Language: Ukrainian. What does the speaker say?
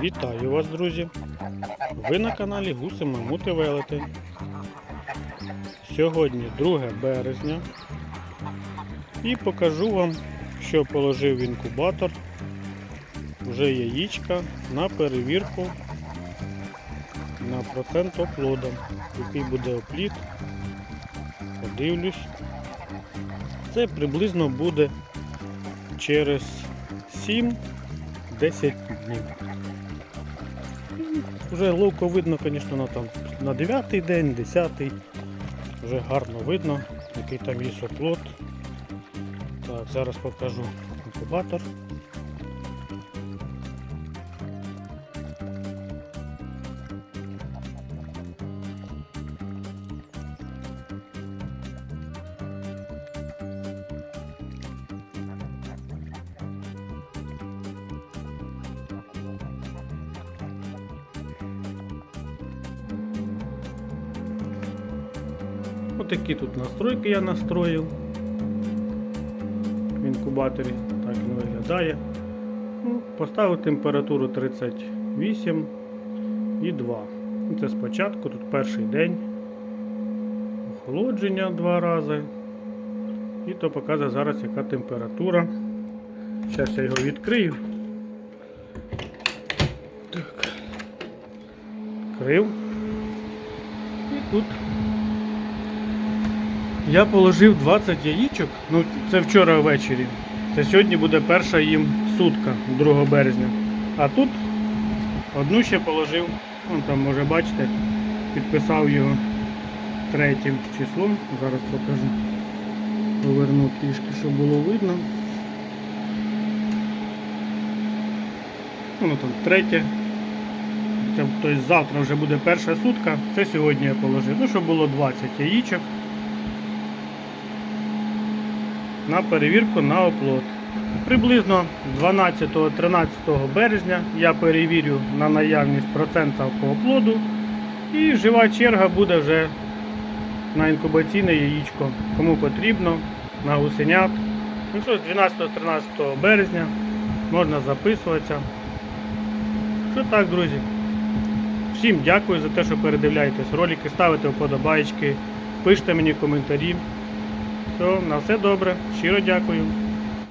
Вітаю вас, друзі! Ви на каналі Гуси Мамути Велети. Сьогодні 2 березня. І покажу вам, що положив в інкубатор вже яєчка на перевірку на процент оплода. Який буде оплід. Подивлюсь. Це приблизно буде через 7-10 днів. Вже ловко видно, звісно, на, там, на 9 день, 10 вже гарно видно, який там є соплот. Так, зараз покажу інкубатор. Отакі тут настройки я настроїв. В інкубаторі так він виглядає. Ну, Поставив температуру 38 і 2. Ну, Це спочатку, тут перший день. Охолодження два рази. І то показує зараз яка температура. Зараз я його відкрию. Так. Відкрив. І тут я положив 20 яєчок, ну це вчора ввечері. Це сьогодні буде перша їм сутка 2 березня. А тут одну ще положив, вон там може бачите, підписав його третім числом. Зараз покажу. Поверну трішки, щоб було видно. Воно там третє. Тобто завтра вже буде перша сутка. Це сьогодні я положив. Ну, щоб було 20 яєчок. На перевірку на оплот. Приблизно 12-13 березня я перевірю на наявність процента по оплоду і жива черга буде вже на інкубаційне яєчко. Кому потрібно, на гусенят. Ну що, з 12-13 березня можна записуватися. Що так, друзі? Всім дякую за те, що передивляєтесь ролики, ставите вподобайки, пишете мені коментарі. Все, на все добре. Щиро дякую.